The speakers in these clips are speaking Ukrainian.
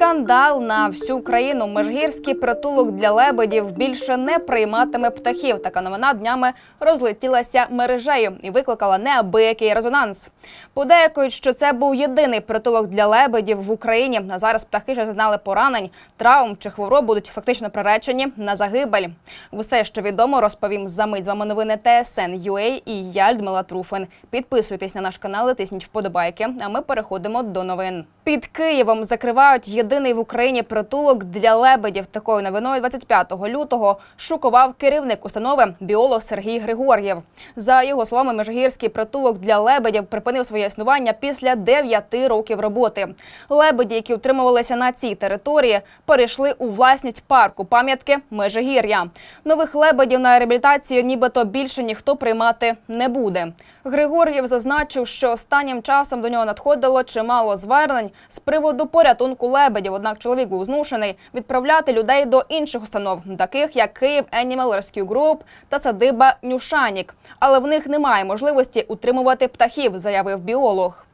Скандал на всю країну. Межгірський притулок для лебедів більше не прийматиме птахів. Така новина днями розлетілася мережею і викликала неабиякий резонанс. Подейкують, що це був єдиний притулок для лебедів в Україні. А зараз птахи вже зазнали поранень, травм чи хвороб будуть фактично приречені на загибель. Усе, що відомо, розповім за мить. З вами новини ТСН UA і я Людмила Труфин. Підписуйтесь на наш канал, тисніть вподобайки. А ми переходимо до новин. Під Києвом закривають єдиний в Україні притулок для лебедів. Такою новиною 25 лютого шокував керівник установи біолог Сергій Григор'єв. За його словами, Межгірський притулок для лебедів припинив своє існування після 9 років роботи. Лебеді, які утримувалися на цій території, перейшли у власність парку пам'ятки Межигір'я. Нових лебедів на реабілітацію нібито більше ніхто приймати не буде. Григор'єв зазначив, що останнім часом до нього надходило чимало звернень з приводу порятунку лебедів. Однак чоловік був змушений відправляти людей до інших установ, таких як Київ Animal Rescue Group та садиба Нюшанік. Але в них немає можливості утримувати птахів, заявив біолог.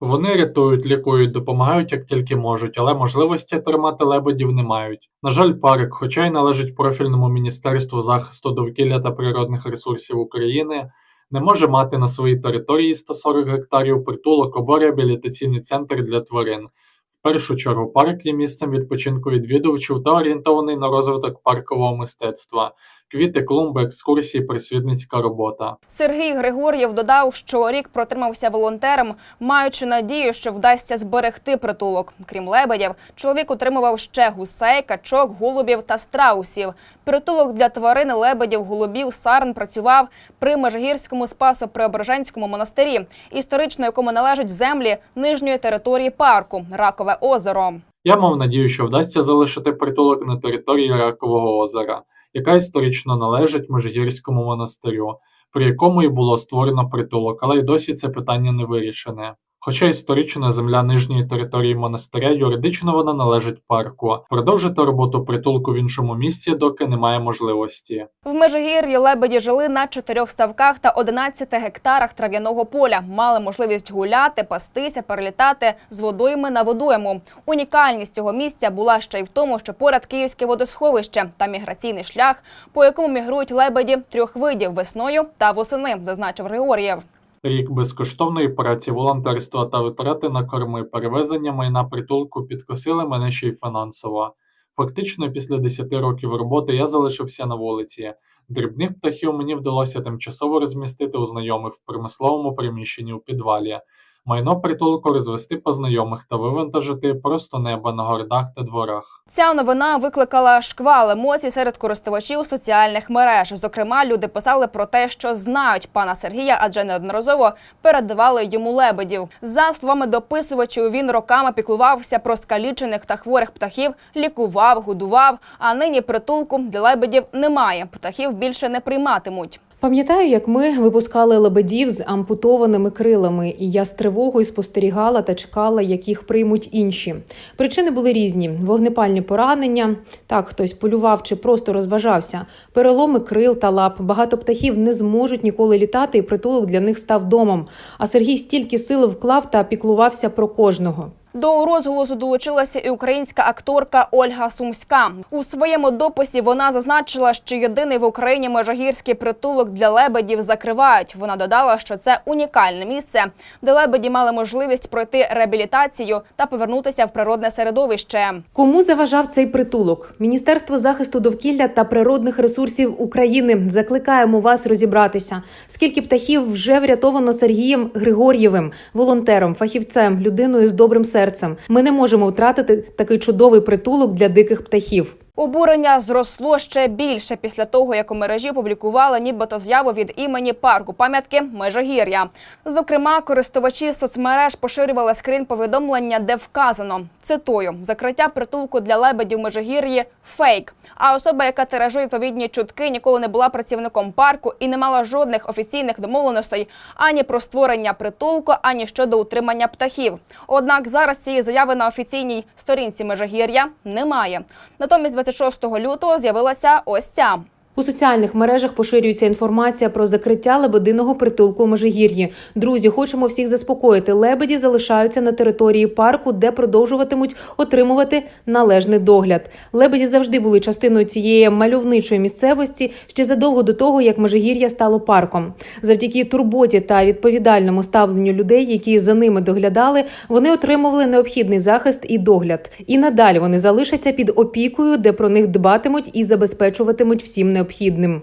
Вони рятують, лікують, допомагають як тільки можуть, але можливості тримати лебедів не мають. На жаль, парк, хоча й належить профільному Міністерству захисту довкілля та природних ресурсів України, не може мати на своїй території 140 гектарів притулок або реабілітаційний центр для тварин. В першу чергу парк є місцем відпочинку відвідувачів та орієнтований на розвиток паркового мистецтва, квіти, клумби, екскурсії, просвітницька робота. Сергій Григор'єв додав, що рік протримався волонтером, маючи надію, що вдасться зберегти притулок. Крім лебедів, чоловік утримував ще гусей, качок, голубів та страусів. Притулок для тварин лебедів, голубів, сарн працював при Межгірському Спасо-Преображенському монастирі, історично якому належать землі нижньої території парку Ракове озеро. Я мав надію, що вдасться залишити притулок на території Ракового озера, яка історично належить Межгірському монастирю, при якому і було створено притулок, але й досі це питання не вирішене. Хоча історично земля нижньої території монастиря юридично вона належить парку. Продовжити роботу притулку в іншому місці, доки немає можливості. В Межигір'ї лебеді жили на чотирьох ставках та 11 гектарах трав'яного поля. Мали можливість гуляти, пастися, перелітати з водойми на водойму. Унікальність цього місця була ще й в тому, що поряд київське водосховище та міграційний шлях, по якому мігрують лебеді трьох видів весною та восени, зазначив Григор'єв. Рік безкоштовної праці, волонтерства та витрати на корми, перевезення майна притулку підкосили мене ще й фінансово. Фактично, після 10 років роботи я залишився на вулиці. Дрібних птахів мені вдалося тимчасово розмістити у знайомих в промисловому приміщенні у підвалі. Майно притулку розвести по знайомих та вивантажити просто неба на городах та дворах. Ця новина викликала шквал емоцій серед користувачів соціальних мереж. Зокрема, люди писали про те, що знають пана Сергія, адже неодноразово передавали йому лебедів. За словами дописувачів, він роками піклувався про скалічених та хворих птахів, лікував, годував. А нині притулку для лебедів немає. Птахів більше не прийматимуть. Пам'ятаю, як ми випускали лебедів з ампутованими крилами, і я з тривогою спостерігала та чекала, як їх приймуть інші. Причини були різні: вогнепальні поранення, так хтось полював чи просто розважався, переломи крил та лап. Багато птахів не зможуть ніколи літати, і притулок для них став домом. А Сергій стільки сили вклав та піклувався про кожного. До розголосу долучилася і українська акторка Ольга Сумська. У своєму дописі вона зазначила, що єдиний в Україні межагірський притулок для лебедів закривають. Вона додала, що це унікальне місце, де лебеді мали можливість пройти реабілітацію та повернутися в природне середовище. Кому заважав цей притулок? Міністерство захисту довкілля та природних ресурсів України. Закликаємо вас розібратися. Скільки птахів вже врятовано Сергієм Григор'євим, волонтером, фахівцем, людиною з добрим серцем. Ми не можемо втратити такий чудовий притулок для диких птахів. Обурення зросло ще більше після того, як у мережі публікували нібито з'яву від імені парку пам'ятки Межигір'я. Зокрема, користувачі соцмереж поширювали скрін повідомлення, де вказано цитую: закриття притулку для лебедів Межигір'ї фейк. А особа, яка тиражує відповідні чутки, ніколи не була працівником парку і не мала жодних офіційних домовленостей ані про створення притулку, ані щодо утримання птахів. Однак зараз цієї заяви на офіційній сторінці Межигір'я немає. Натомість 26 лютого з'явилася ось ця. У соціальних мережах поширюється інформація про закриття лебединого притулку у Межигір'ї. Друзі, хочемо всіх заспокоїти. Лебеді залишаються на території парку, де продовжуватимуть отримувати належний догляд. Лебеді завжди були частиною цієї мальовничої місцевості ще задовго до того, як Межигір'я стало парком. Завдяки турботі та відповідальному ставленню людей, які за ними доглядали, вони отримували необхідний захист і догляд. І надалі вони залишаться під опікою, де про них дбатимуть і забезпечуватимуть всім необхідним.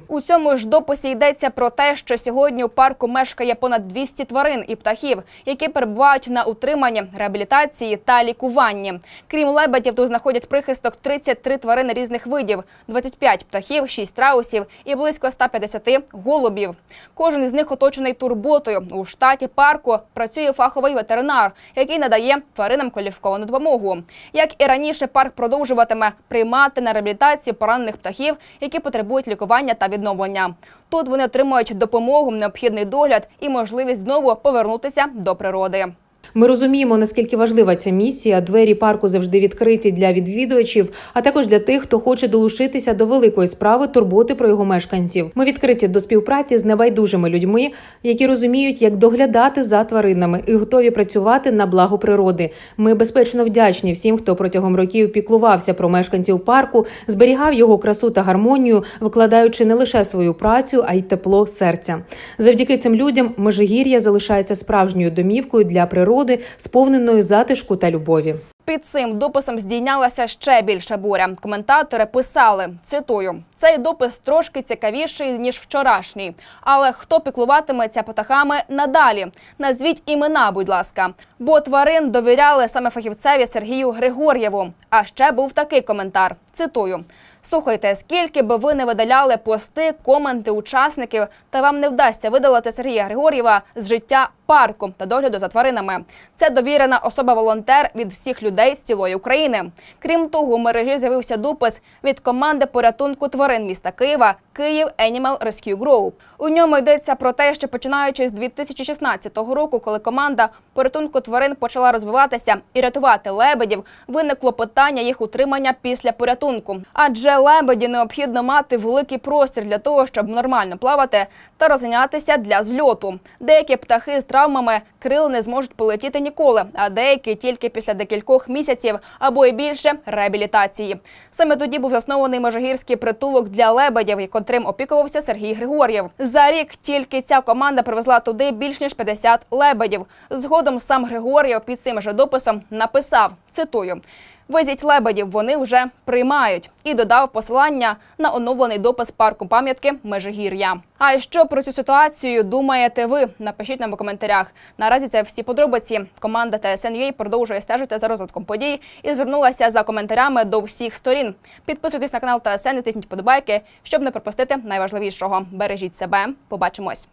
У цьому ж дописі йдеться про те, що сьогодні у парку мешкає понад 200 тварин і птахів, які перебувають на утриманні, реабілітації та лікуванні. Крім лебедів, тут знаходять прихисток 33 тварини різних видів, 25 птахів, 6 страусів і близько 150 голубів. Кожен із них оточений турботою. У штаті парку працює фаховий ветеринар, який надає тваринам кваліфіковану допомогу. Як і раніше, парк продовжуватиме приймати на реабілітацію поранених птахів, які потребують лікування та відновлення. Тут вони отримують допомогу, необхідний догляд і можливість знову повернутися до природи. Ми розуміємо, наскільки важлива ця місія. Двері парку завжди відкриті для відвідувачів, а також для тих, хто хоче долучитися до великої справи турботи про його мешканців. Ми відкриті до співпраці з небайдужими людьми, які розуміють, як доглядати за тваринами і готові працювати на благо природи. Ми безпечно вдячні всім, хто протягом років піклувався про мешканців парку, зберігав його красу та гармонію, викладаючи не лише свою працю, а й тепло серця. Завдяки цим людям Межигір'я залишається справжньою домівкою для природи, сповненою затишку та любові. Під цим дописом здійнялася ще більша буря. Коментатори писали: цитую: цей допис трошки цікавіший ніж вчорашній. Але хто піклуватиметься птахами надалі? Назвіть імена, будь ласка. Бо тварин довіряли саме фахівцеві Сергію Григор'єву. А ще був такий коментар. Цитую. Слухайте, скільки би ви не видаляли пости, коменти учасників, та вам не вдасться видалити Сергія Григор'єва з життя парку та догляду за тваринами. Це довірена особа-волонтер від всіх людей з цілої України. Крім того, у мережі з'явився допис від команди порятунку тварин міста Києва Київ Animal Rescue Group. У ньому йдеться про те, що починаючи з 2016 року, коли команда порятунку тварин почала розвиватися і рятувати лебедів, виникло питання їх утримання після порятунку. Адже лебеді необхідно мати великий простір для того, щоб нормально плавати та розганятися для зльоту. Деякі птахи з травмами крил не зможуть полетіти ніколи, а деякі тільки після декількох місяців або й більше реабілітації. Саме тоді був заснований межигірський притулок для лебедів, котрим опікувався Сергій Григор'єв. За рік тільки ця команда привезла туди більш ніж 50 лебедів. Згодом сам Григор'єв під цим же дописом написав: цитую. Везіть лебедів, вони вже приймають і додав посилання на оновлений допис парку пам'ятки Межигір'я. А що про цю ситуацію думаєте ви? Напишіть нам у коментарях. Наразі це всі подробиці. Команда TSN.ua продовжує стежити за розвитком подій і звернулася за коментарями до всіх сторін. Підписуйтесь на канал TSN і тисніть подобайки, щоб не пропустити найважливішого. Бережіть себе. Побачимось.